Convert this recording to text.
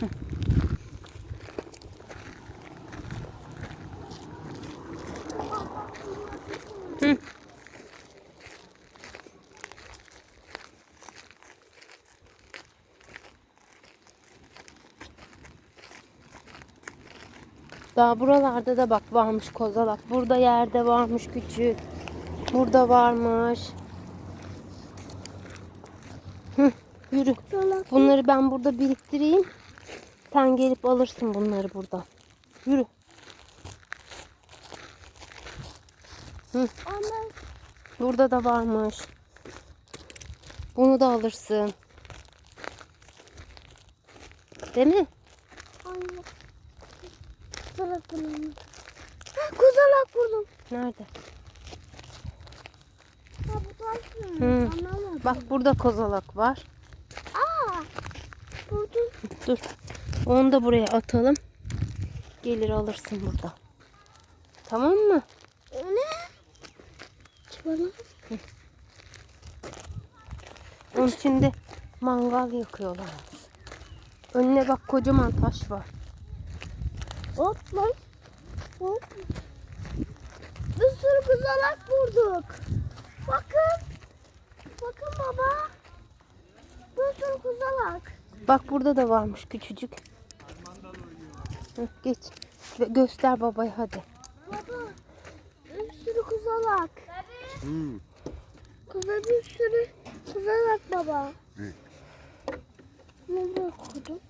Hı. Daha buralarda da bak varmış kozalak. Burada yerde varmış küçük. Burada varmış. Hı, yürü. Bunları ben burada biriktireyim. Sen gelip alırsın bunları burada. Yürü. Ama Burada da varmış. Bunu da alırsın. Değil mi? anne. Salak buldum. Ha, Kozalak buldum. Nerede? Ha bu? Hı. Anlamadım. Bak burada kozalak var. Aa. Buldum. Dur. Onu da buraya atalım. Gelir alırsın burada. Tamam mı? O ne? Çıbalak. Onun içinde mangal yakıyorlar. Önüne bak kocaman taş var. Hop lan. Hop. Bir sürü kozalak bulduk. Bakın. Bakın baba. Bir sürü kozalak. Bak burada da varmış küçücük. Hı, geç. Ve göster babaya hadi. Baba. Bir sürü kozalak. Kuza bir sürü kozalak baba. Nereye koydum?